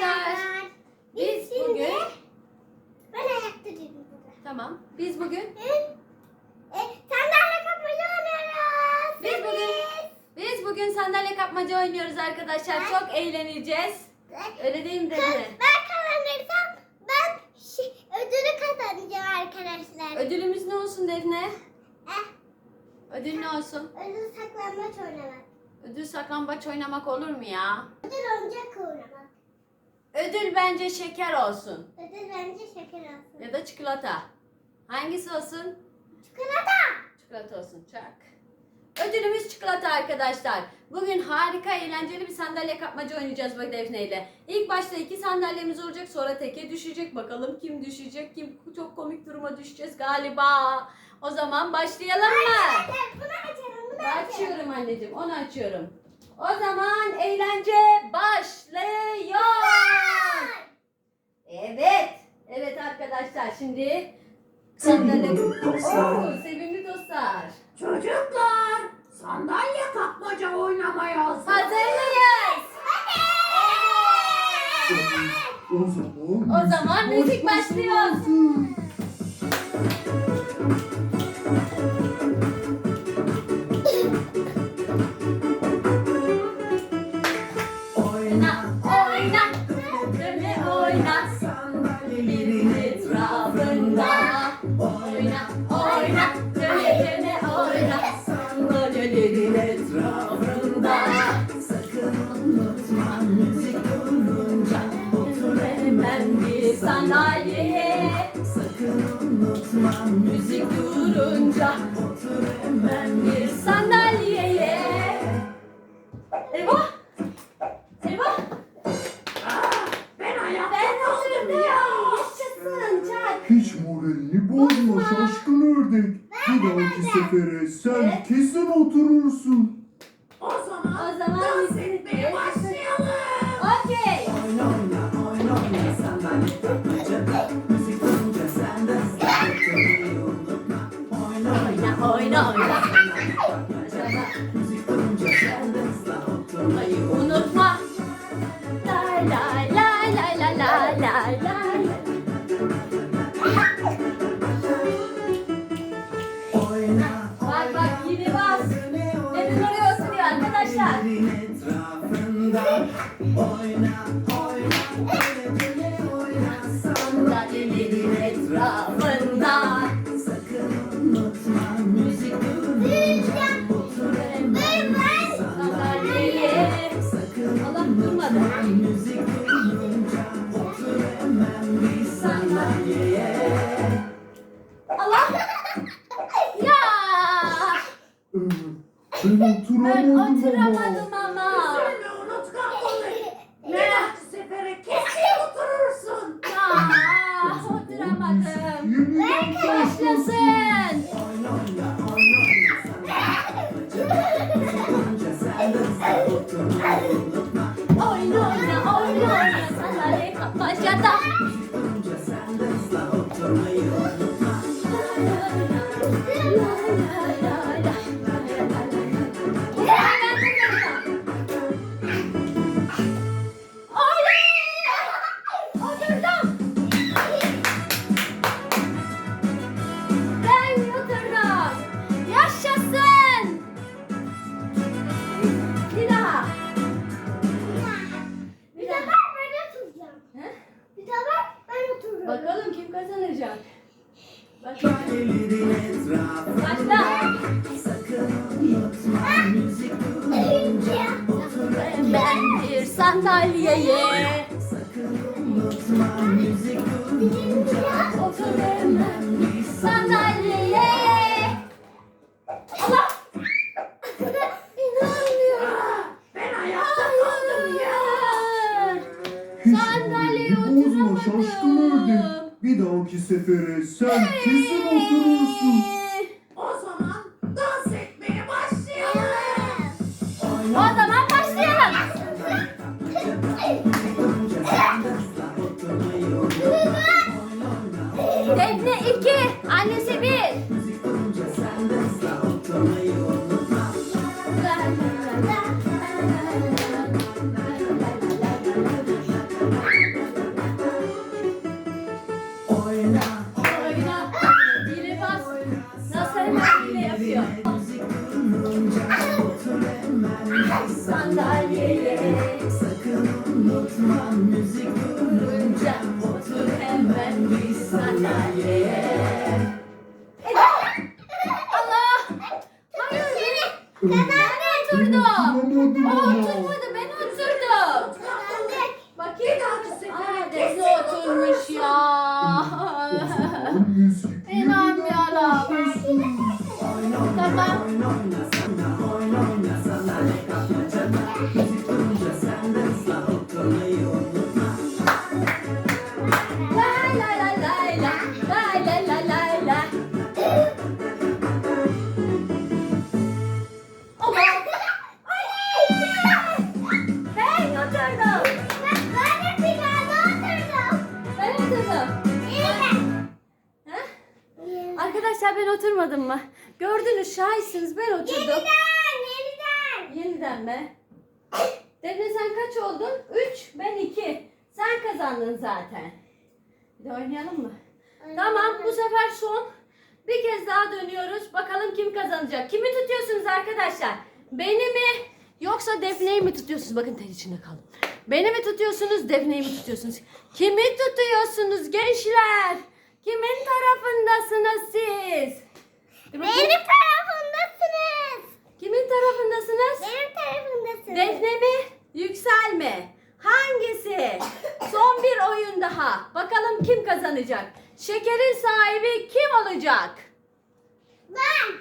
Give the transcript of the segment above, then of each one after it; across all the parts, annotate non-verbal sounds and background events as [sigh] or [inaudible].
arkadaşlar. Biz bugün ben ayakta değilim burada. tamam. Biz bugün E, sandalye kapmaca oynuyoruz. Biz bugün- biz bugün sandalye kapmaca oynuyoruz arkadaşlar. Ben- Çok eğleneceğiz. Öyle değil mi Defne? ben kazanırsam ben şey, ödülü kazanacağım arkadaşlar. Ödülümüz ne olsun Defne? Eh, Ödül ne olsun? ödül saklanmaç oynamak. Ödül saklambaç oynamak olur mu ya? Ödül oyuncak oynamak. Ödül bence şeker olsun. Ödül bence şeker olsun. Ya da çikolata. Hangisi olsun? Çikolata. Çikolata olsun. Çak. Ödülümüz çikolata arkadaşlar. Bugün harika eğlenceli bir sandalye kapmaca oynayacağız bak Defne ile. İlk başta iki sandalyemiz olacak sonra teke düşecek. Bakalım kim düşecek kim çok komik duruma düşeceğiz galiba. O zaman başlayalım mı? Evet, bunu açalım, bunu açalım. Açıyorum anneciğim onu açıyorum. O zaman eğlence başlıyor. Evet. Evet arkadaşlar şimdi sandalye... Oo, sevimli dostlar. Çocuklar, sandalye kapmaca oynamaya hazır. Hazırlıyız. O zaman, O zaman müzik başlıyor. Müzik durunca. Otur hemen bir sandalyeye. Eyvah! Eyvah! Ben ayakta Ben kaldım oturdum. ya. Yaşasın çak. hiç moralini bozma şaşkın ördek. Bir dahaki sefere sen Evet. kesin oturursun. O zaman, O zaman dans müzik- etmeye başlayalım. Okey. Oyna oyna oyna oyna sandalye unutma. Lay lay lay Bak bak yine bas. Neden oraya oturuyor arkadaşlar? Oyna oyna Allah. Ya. Ee, ben Ben oturamadım ama. Seni unutkan balık. Bir dahaki sefere kesin oturursun. Ya. Oturamadım. Yeniden Başlasın. De ıslah oturmayı unutma Oyna oyna oyna kapmacada. Müzik duyunca bir sandalyeye. Allah! İnanmıyorum. Ben ayakta kaldım ya. Sandalyeye moralini bozma oturamadım. şaşkın ördek. Bir dahaki sefere sen kesin oturursun. Annesi bir Arkadaşlar ben oturmadım mı? Gördünüz şahitsiniz ben oturdum. Yeniden, yeniden. Yeniden mi? Defne sen kaç oldun? 3, ben 2. Sen kazandın zaten. Bir de oynayalım mı? Tamam bu sefer son. Bir kez daha dönüyoruz. Bakalım kim kazanacak. Kimi tutuyorsunuz arkadaşlar? Beni mi yoksa Defne'yi mi tutuyorsunuz? Bakın tel içinde kaldım. Beni mi tutuyorsunuz Defne'yi mi tutuyorsunuz? Kimi tutuyorsunuz gençler? Kimin tarafındasınız siz? Bakayım. Benim tarafındasınız. Kimin tarafındasınız? Benim tarafındasınız. Defne mi? Yüksel mi? Hangisi? Son bir oyun daha. Bakalım kim kazanacak? Şekerin sahibi kim olacak? Ben.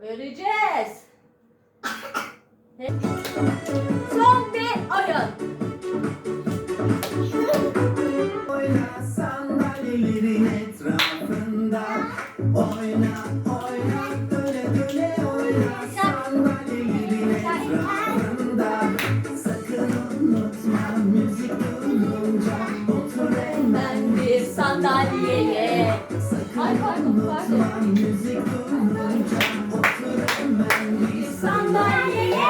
Göreceğiz. Son bir oyun. sandalyeye. Ay pardon pardon. Sandalyeye.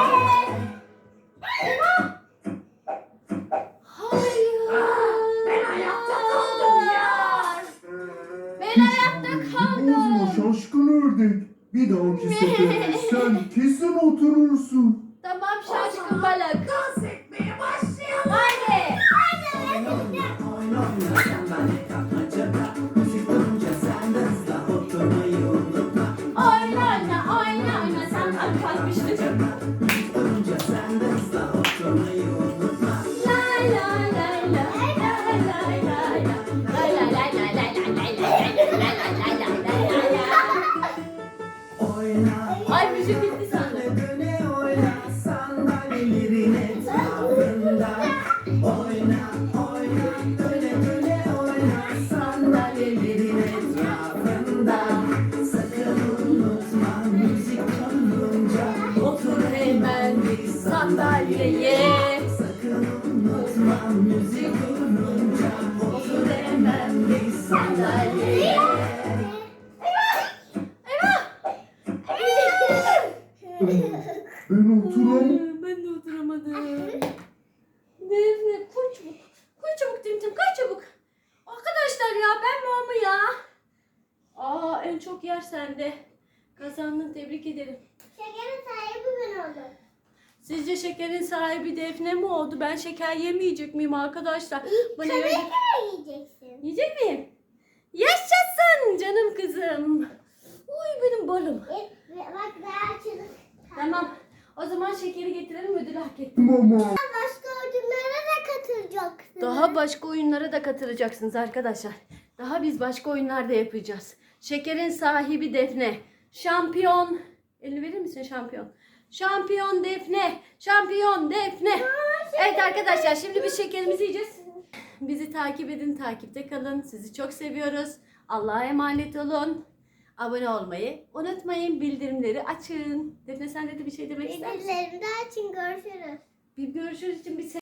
Bozma şaşkın ördek. Bir dahaki sefere [laughs] sen kesin oturursun. Tamam şaşkın balak. Dans etmeye başla. びしてちゃん。Aa en çok yer sende. Kazandın tebrik ederim. Şekerin sahibi ben oldum. Sizce şekerin sahibi Defne mi oldu? Ben şeker yemeyecek miyim arkadaşlar? Bana Tabii ki de yiyeceksin. Yiyecek miyim? Yaşasın canım kızım. Uy benim balım. E, bak daha açılır. Tamam. O zaman şekeri getirelim ödülü hak et. Mama. Başka ödüllere de katılacaksın. Daha başka oyunlara da katılacaksınız arkadaşlar. Daha biz başka oyunlar da yapacağız. Şekerin sahibi Defne. Şampiyon. Elini verir misin şampiyon? Şampiyon Defne. Şampiyon Defne. Evet arkadaşlar şimdi biz şekerimizi yiyeceğiz. Bizi takip edin, takipte kalın. Sizi çok seviyoruz. Allah'a emanet olun. Abone olmayı unutmayın. Bildirimleri açın. Defne sen de bir şey demek ister misin? De açın görüşürüz. Bir görüşürüz için bir